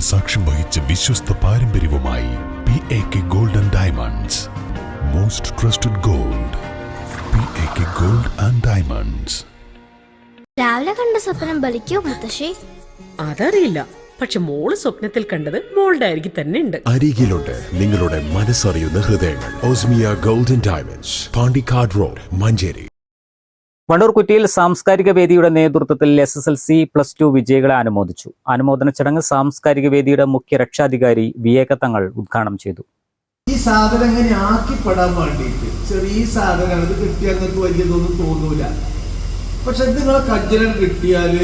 സാക്ഷ്യം വഹിച്ച വിശ്വസ്ത പാരമ്പര്യവുമായി P A K gold and diamonds most trusted gold P A K gold and diamonds രാവിലെ കണ്ട സ്വപ്നം ബലിക്കോ മുത്തശ്ശി? അതറിയില്ല. പക്ഷെ മോൾ സ്വപ്നത്തിൽ കണ്ടത് മോളുടെ അരികിൽ തന്നെ ഉണ്ട്. അരികിലുണ്ട് നിങ്ങളുടെ മനസ്സറിയുന്ന ഹൃദയങ്ങൾ. Osmia golden diamonds Pandikkad road Manjeri Wandoor കുറ്റിയിൽ സാംസ്കാരിക വേദിയുടെ നേതൃത്വത്തിൽ S S L C plus two വിജയികളെ അനുമോദിച്ചു. അനുമോദന ചടങ്ങ് സാംസ്കാരിക വേദിയുടെ മുഖ്യ രക്ഷാധികാരി വിവേക തങ്ങൾ ഉദ്ഘാടനം ചെയ്തു. ഈ സാധനം എങ്ങനെ ആക്കിപ്പെടാൻ വേണ്ടിയിട്ട്? ചെറിയ ഇത് കിട്ടിയാൽ നിങ്ങൾക്ക് വലിയതൊന്നും തോന്നൂല. പക്ഷെ നിങ്ങളെ കജ്ജലം കിട്ടിയാൽ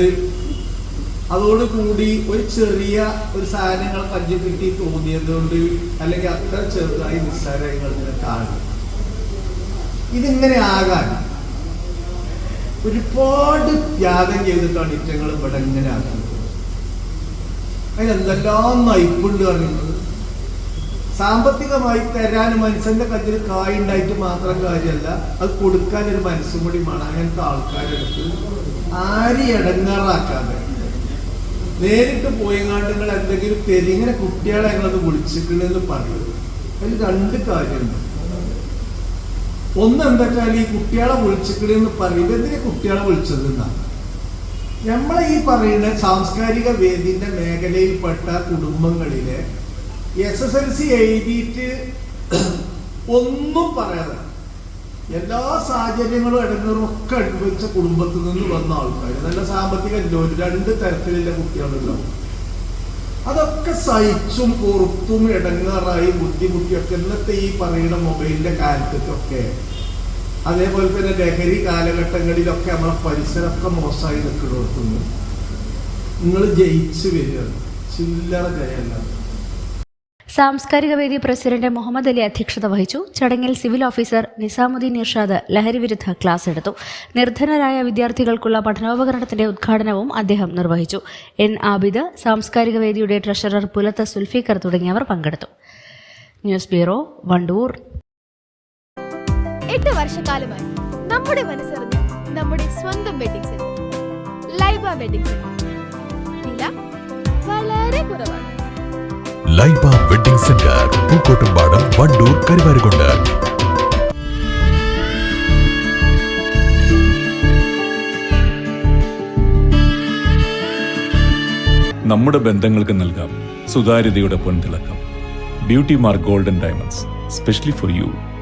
അതോടുകൂടി ഒരു ചെറിയ ഒരു സാധനങ്ങൾ കജ്ജ കിട്ടി തോന്നിയത് കൊണ്ട് അല്ലെങ്കിൽ അത്ര ചെറുതായി ഇതിനെ കാണും. ഇതിങ്ങനെ ആകാൻ ഒരുപാട് ത്യാഗം ചെയ്തിട്ടാണ് ഇറ്റങ്ങൾ ഇവിടെ ഇങ്ങനെ ആക്കുന്നത്. അതിനെന്തെല്ലാം പറയുന്നത് സാമ്പത്തികമായി തരാൻ മനുഷ്യന്റെ കയ്യിൽ കായുണ്ടായിട്ട് മാത്രം കാര്യമല്ല അത് കൊടുക്കാൻ ഒരു മനസ്സും കൂടി വേണം. അങ്ങനത്തെ ആൾക്കാരെടുത്ത് ആരെയും ഇടങ്ങാറാക്കാതെ. നേരിട്ട് പോയങ്ങാണ്ട് നിങ്ങൾ എന്തെങ്കിലും തെരിങ്ങനെ കുട്ടികളെ ഞങ്ങളത് വിളിച്ചിട്ടുണ്ടെന്ന് പറയുന്നത് അതിൽ രണ്ട് കാര്യമുണ്ട്. ഒന്ന് എന്തൊക്കെയാൽ ഈ കുട്ടികളെ വിളിച്ചിക്കണെന്ന് പറയുന്നത് എന്തിനാ കുട്ടികളെ വിളിച്ചത് എന്നാണ് നമ്മളെ ഈ പറയുന്ന സാംസ്കാരിക വേദിന്റെ മേഖലയിൽപ്പെട്ട കുടുംബങ്ങളിലെ എസ് എസ് എൽ സി എഴുതിയിട്ട് ഒന്നും പറയാതെ എല്ലാ സാഹചര്യങ്ങളും ഇടങ്ങറും ഒക്കെ അനുഭവിച്ച കുടുംബത്തിൽ നിന്ന് വന്ന ആൾക്കാർ നല്ല സാമ്പത്തിക രണ്ട് തരത്തിലുള്ള കുട്ടികളുണ്ടാവും അതൊക്കെ സഹിച്ചും പൊറുത്തും ഇടങ്ങാറായി ബുദ്ധിമുട്ടിയൊക്കെ ഇന്നത്തെ ഈ പറയുന്ന മൊബൈലിന്റെ കാലത്തൊക്കെ. അതേപോലെ തന്നെ ലഹരി കാലഘട്ടങ്ങളിലൊക്കെ നമ്മളെ പരിസരമൊക്കെ മോശമായി നിൽക്കുന്നിടത്തുനിന്ന് നിങ്ങൾ ജയിച്ചു വരിക. ചില്ലറ ജയമല്ല സാംസ്കാരിക വേദി പ്രസിഡന്റ് മുഹമ്മദ് അലി അധ്യക്ഷത വഹിച്ചു. ചടങ്ങിൽ സിവിൽ ഓഫീസർ നിസാമുദ്ദീൻ ഇർഷാദ് ലഹരി വിരുദ്ധ ക്ലാസ് എടുത്തു. നിർധനരായ വിദ്യാർത്ഥികൾക്കുള്ള പഠനോപകരണത്തിന്റെ ഉദ്ഘാടനവും അദ്ദേഹം നിർവഹിച്ചു. എൻ ആബിദ് സാംസ്കാരിക വേദിയുടെ ട്രഷറർ പുലത്ത് സുൽഫീഖർ തുടങ്ങിയവർ പങ്കെടുത്തു. News bureau Wandoor. എട്ട് വർഷക്കാലമായി നമ്മുടെ മനസ്സറിഞ്ഞ് നമ്മുടെ സ്വന്തം wedding centre Laiba wedding centre വില വളരെ കുറവാണ്. Laiba wedding centre Pookkottumpadam Wandoor Karuvarakundu. നമ്മുടെ ബന്ധങ്ങൾക്ക് നൽകാം സുതാര്യതയുടെ പൊൻതിളക്കം. Beauty mark golden diamonds specially for you.